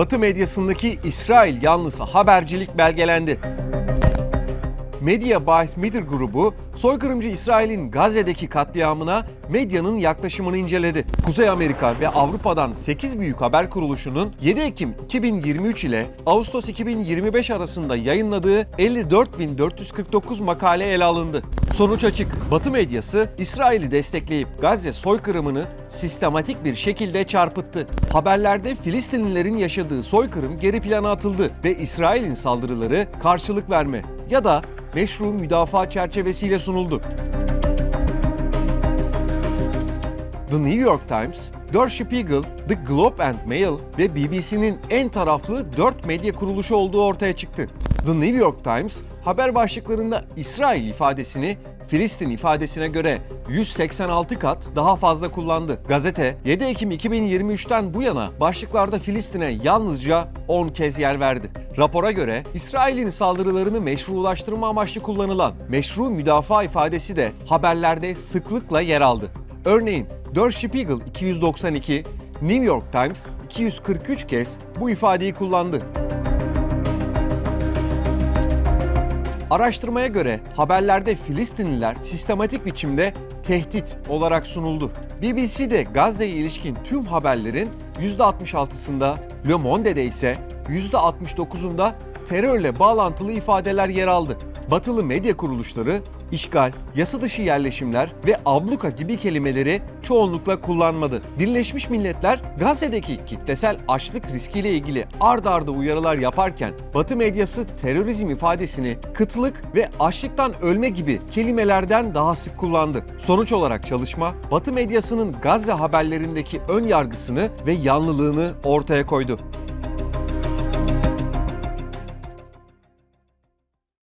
Batı medyasındaki İsrail yanlısı habercilik belgelendi. Media Bias Meter grubu, soykırımcı İsrail'in Gazze'deki katliamına medyanın yaklaşımını inceledi. Kuzey Amerika ve Avrupa'dan 8 büyük haber kuruluşunun 7 Ekim 2023 ile Ağustos 2025 arasında yayınladığı 54.449 makale ele alındı. Sonuç açık. Batı medyası İsrail'i destekleyip Gazze soykırımını sistematik bir şekilde çarpıttı. Haberlerde Filistinlilerin yaşadığı soykırım geri plana atıldı ve İsrail'in saldırıları karşılık verme ya da meşru müdafaa çerçevesiyle sunuldu. The New York Times, Der Spiegel, The Globe and Mail ve BBC'nin en taraflı 4 medya kuruluşu olduğu ortaya çıktı. The New York Times, haber başlıklarında İsrail ifadesini Filistin ifadesine göre 186 kat daha fazla kullandı. Gazete 7 Ekim 2023'ten bu yana başlıklarda Filistin'e yalnızca 10 kez yer verdi. Rapora göre İsrail'in saldırılarını meşrulaştırma amaçlı kullanılan meşru müdafaa ifadesi de haberlerde sıklıkla yer aldı. Örneğin Der Spiegel 292, New York Times 243 kez bu ifadeyi kullandı. Araştırmaya göre haberlerde Filistinliler sistematik biçimde tehdit olarak sunuldu. BBC'de Gazze'ye ilişkin tüm haberlerin %66'sında, Le Monde'de ise %69'unda terörle bağlantılı ifadeler yer aldı. Batılı medya kuruluşları işgal, yasa dışı yerleşimler ve abluka gibi kelimeleri çoğunlukla kullanmadı. Birleşmiş Milletler Gazze'deki kitlesel açlık riskiyle ilgili ard arda uyarılar yaparken Batı medyası terörizm ifadesini kıtlık ve açlıktan ölme gibi kelimelerden daha sık kullandı. Sonuç olarak çalışma Batı medyasının Gazze haberlerindeki ön yargısını ve yanlılığını ortaya koydu.